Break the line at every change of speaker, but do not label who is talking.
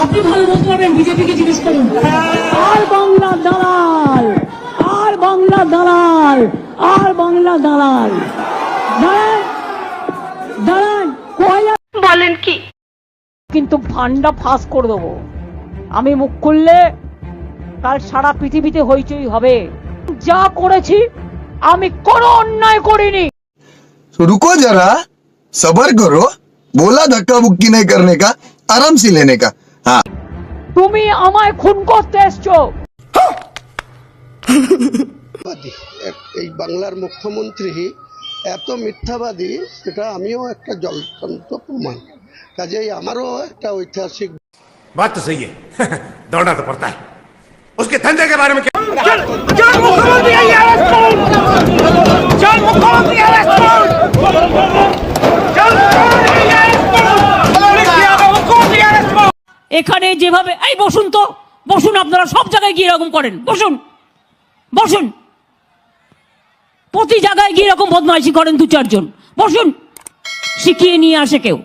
আপনি ভালো বলতে পারবেন বিজেপিকে জিজ্ঞেস করুন
আর বাংলা দালাল আর বাংলা দালাল আর বাংলা দালাল দাঁড়ান দাঁড়ান কয়
বলেন কি
কিন্তু ফান্ডা ফাঁস করে দেবো আমি মুখ খুললে কাল সারা পৃথিবীতে হইচই হবে যা করেছি আমি কোনো অন্যায় করিনি
तो रुको जरा सबर करो बोला धक्का बुक्की नहीं करने का आराम से लेने का हाँ
তুমি আমায় খুন করতে এসছো
মিথ্যাবাদী এক- এই বাংলার মুখ্যমন্ত্রী এত মিথ্যাবাদী সেটা আমিও একটা জলতন্ত প্রমাণ কাজেই আমারও একটা ঐতিহাসিক
बात तो सही है दौड़ना तो पड़ता है उसके धंधे के बारे में क्या
এখানে যেভাবে, এই বসুন তো, বসুন, আপনারা সব জায়গায় গিয়ে এরকম করেন, বসুন বসুন। প্রতি জায়গায় গিয়ে এরকম বদমাইশি করেন দু চারজন বসুন। শিখিয়ে নিয়ে আসে কেউ।